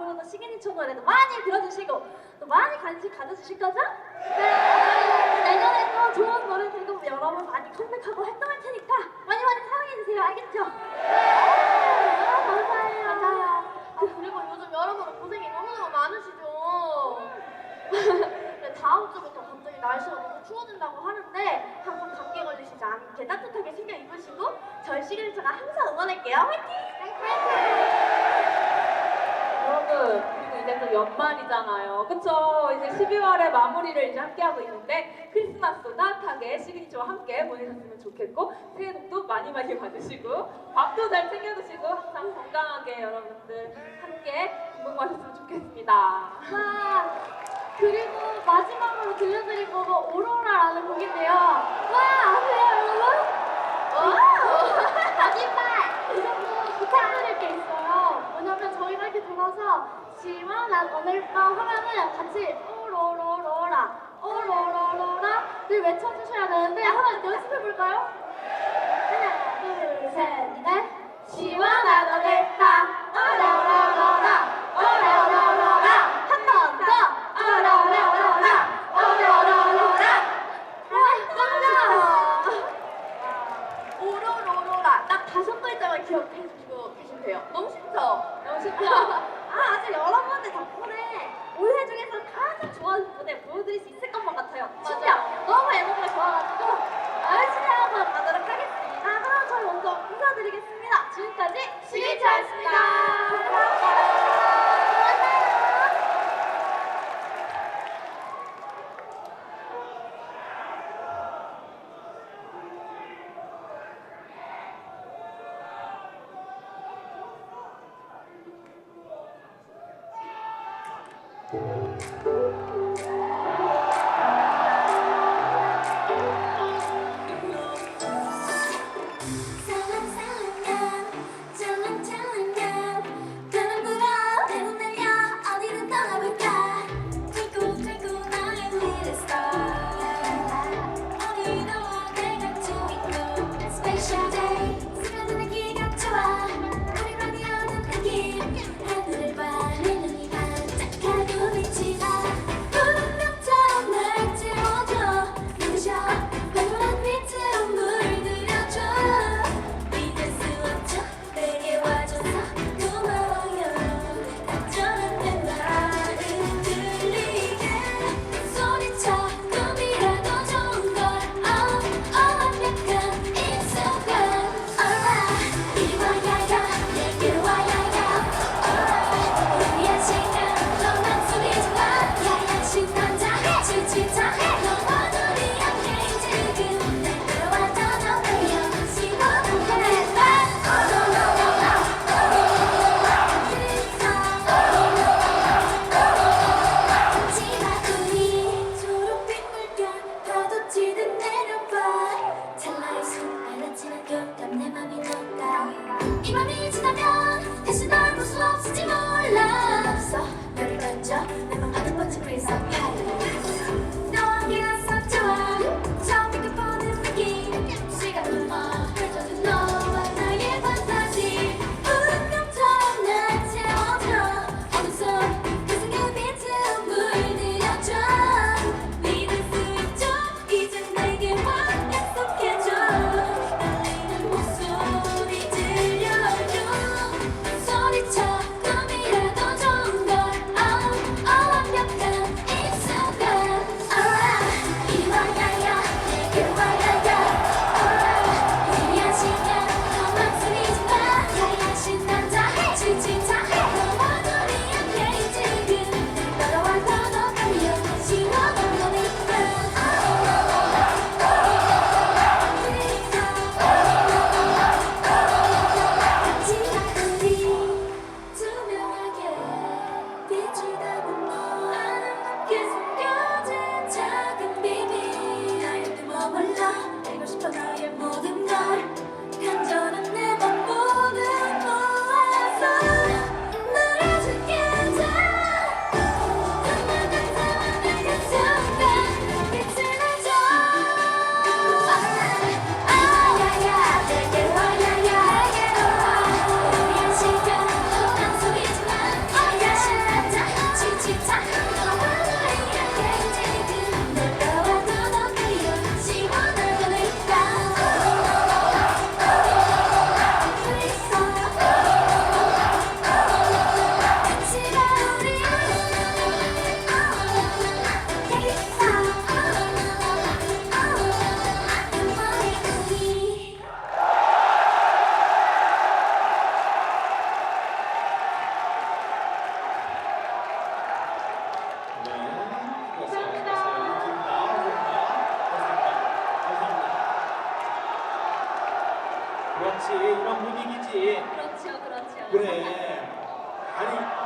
앞으로도 시그니처 노래도 많이 들어주시고 또 많이 관심 가져주실 거죠? 네. 내년에 또 좋은 노래 들고 여러분 많이 컴백하고 활동할 테니까 많이 많이 사랑해주세요. 알겠죠? 네. 감사해요. 맞아요. 아, 그리고 요즘 여러분 고생이 너무너무 많으시죠? 네, 다음 주부터 갑자기 날씨가 너무 추워진다고 하는데 항상 감기 걸리시지 않게 따뜻하게 신경 입으시고 저희 시그니처가 항상 응원할게요. 화이팅! 이제 또 연말이잖아요. 그쵸? 이제 12월에 마무리를 이제 함께 하고 있는데 크리스마스도 따뜻하게 시그니처와 함께 보내셨으면 좋겠고 새해 복도 많이 많이 받으시고 밥도 잘 챙겨 드시고 항상 건강하게 여러분들 함께 건강하셨으면 좋겠습니다. 와 그리고 마지막으로 들려드릴 곡은 오로라라는 곡인데요. 와 아세요 여러분? 거짓말! 그리고 부탁드릴 게 있어요. 왜냐면 저희가 이렇게 돌아서 시원한 오늘 밤 하면은 같이 오로로로라 오로로로라 를 외쳐주셔야 되는데 한번 연습해볼까요? 하나 둘셋넷 시원한 오늘 밤 오로로로라 오로로로라 한 번 더 오로로로라 오로로로라 와 짱짱 오로로로라 딱 다섯 글자만 기억해 주시고 계시면 돼요. 너무 쉽죠? 너무 쉽죠? 아, 아주 여러분들 덕분에 올해 중에서 가장 좋아하는 무대 보여드릴 수 있을 것만 같아요. 진짜 너무 내맘 가득 뻗친 불상 그렇지. 이런 분위기지. 그렇죠 그렇죠. 그래. 아니